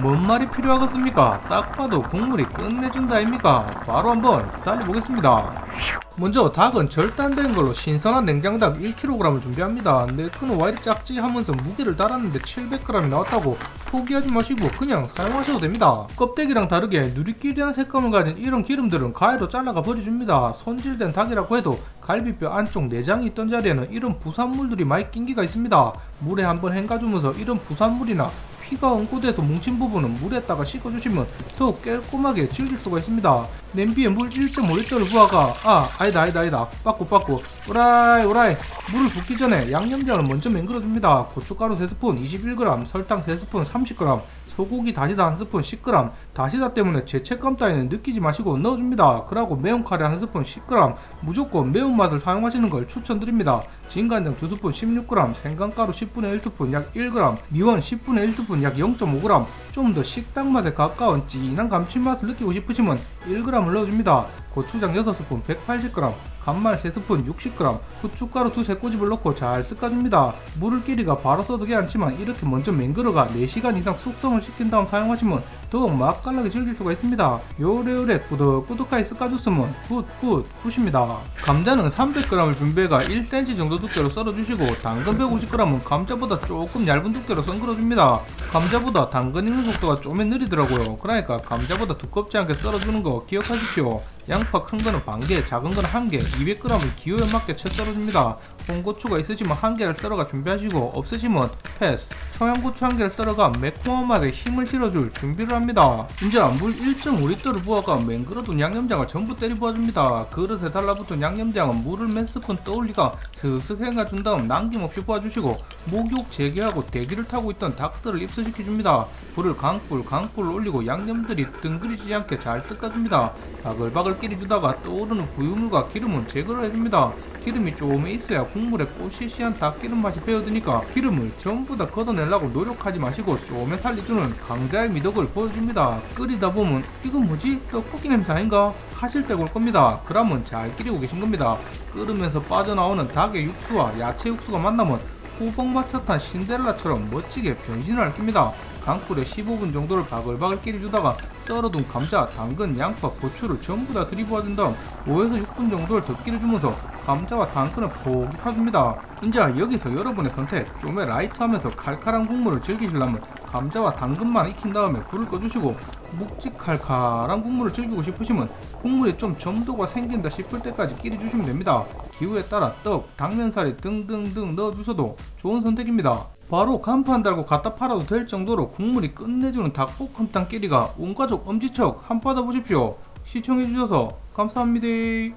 뭔 말이 필요하겠습니까? 딱 봐도 국물이 끝내준다 아닙니까? 바로 한번 달려보겠습니다. 먼저 닭은 절단된 걸로 신선한 냉장닭 1kg을 준비합니다. 내 거는 와 이리 작지 하면서 무게를 달았는데 700g이 나왔다고 포기하지 마시고 그냥 사용하셔도 됩니다. 껍데기랑 다르게 누리끼리한 색감을 가진 이런 기름들은 가위로 잘라가 버려줍니다. 손질된 닭이라고 해도 갈비뼈 안쪽 내장이 있던 자리에는 이런 부산물들이 많이 낀 기가 있습니다. 물에 한번 헹가주면서 이런 부산물이나 피가 엉고돼서 뭉친 부분은 물에다가 씻어주시면 더욱 깔끔하게 즐길 수가 있습니다. 냄비에 물 1.5리터를 부어가 아 아니다 아니다 아니다 빠꾸 빠꾸 오라이 오라이 물을 붓기 전에 양념장을 먼저 맹글어줍니다. 고춧가루 3스푼 21g 설탕 3스푼 30g 소고기 다시다 1스푼 10g 다시다 때문에 죄책감 따위는 느끼지 마시고 넣어줍니다. 그리고 매운 카레 1스푼 10g 무조건 매운맛을 사용하시는 걸 추천드립니다. 진간장 2스푼 16g 생강가루 10분의 1스푼 약 1g 미원 10분의 1스푼 약 0.5g 좀 더 식당 맛에 가까운 진한 감칠맛을 느끼고 싶으시면 1g을 넣어줍니다. 고추장 6스푼 180g 간말 3스푼 60g, 후춧가루 두세 꼬집을 넣고 잘 섞어줍니다. 물을 끼리가 바로 써도 괜찮지만 이렇게 먼저 맹글어가 4시간 이상 숙성을 시킨 다음 사용하시면 더욱 맛깔나게 즐길 수가 있습니다. 요래요래 꾸덕꾸덕하게 섞어줬으면 굿굿 굿입니다. 감자는 300g을 준비해가 1cm 정도 두께로 썰어주시고 당근 150g은 감자보다 조금 얇은 두께로 썬글어줍니다. 감자보다 당근 익는 속도가 좀 느리더라고요. 그러니까 감자보다 두껍지 않게 썰어주는 거 기억하십시오. 양파 큰 거는 반 개, 작은 거는 한 개, 200g을 기호에 맞게 채 썰어줍니다. 홍고추가 있으시면 한 개를 썰어가 준비하시고 없으시면 패스. 청양고추 한 개를 썰어가 매콤한 맛에 힘을 실어줄 준비를 합니다. 이제 물 1.5리터를 부어가 맹그러둔 양념장을 전부 때려 부어줍니다. 그릇에 달라붙은 양념장은 물을 몇 스푼 떠올리가 슥슥 헹궈준 다음 남김없이 부어주시고 목욕 재개하고 대기를 타고 있던 닭들을 입수시켜줍니다. 불을 강불 강불 올리고 양념들이 등그리지 않게 잘 섞어줍니다. 바글바글 끼리 주다가 떠오르는 부유물과 기름은 제거를 해줍니다. 기름이 조금 있어야 국물에 꼬시시한 닭기름 맛이 배어드니까 기름을 전부 다 걷어내려고 노력하지 마시고 조금에 살려주는 강자의 미덕을 보여줍니다. 끓이다 보면 이건 뭐지? 떡볶이 냄새 아닌가? 하실 때가 올 겁니다. 그러면 잘 끓이고 계신 겁니다. 끓으면서 빠져나오는 닭의 육수와 야채 육수가 만나면 호박마차탄 신데렐라처럼 멋지게 변신을 할 겁니다. 강불에 15분 정도를 바글바글 끼리주다가 썰어둔 감자, 당근, 양파, 고추를 전부 다 들이부어준 다음 5에서 6분 정도를 더 끼려주면서 감자와 당근을 포기 파줍니다. 이제 여기서 여러분의 선택, 좀에 라이트하면서 칼칼한 국물을 즐기시려면 감자와 당근만 익힌 다음에 불을 꺼주시고 묵직칼칼한 국물을 즐기고 싶으시면 국물이 좀 점도가 생긴다 싶을 때까지 끼려주시면 됩니다. 기후에 따라 떡, 당면살이 등등등 넣어주셔도 좋은 선택입니다. 바로 간판 달고 갖다 팔아도 될 정도로 국물이 끝내주는 닭볶음탕 끼리가 온 가족 엄지척 한번 받아보십시오. 시청해주셔서 감사합니다.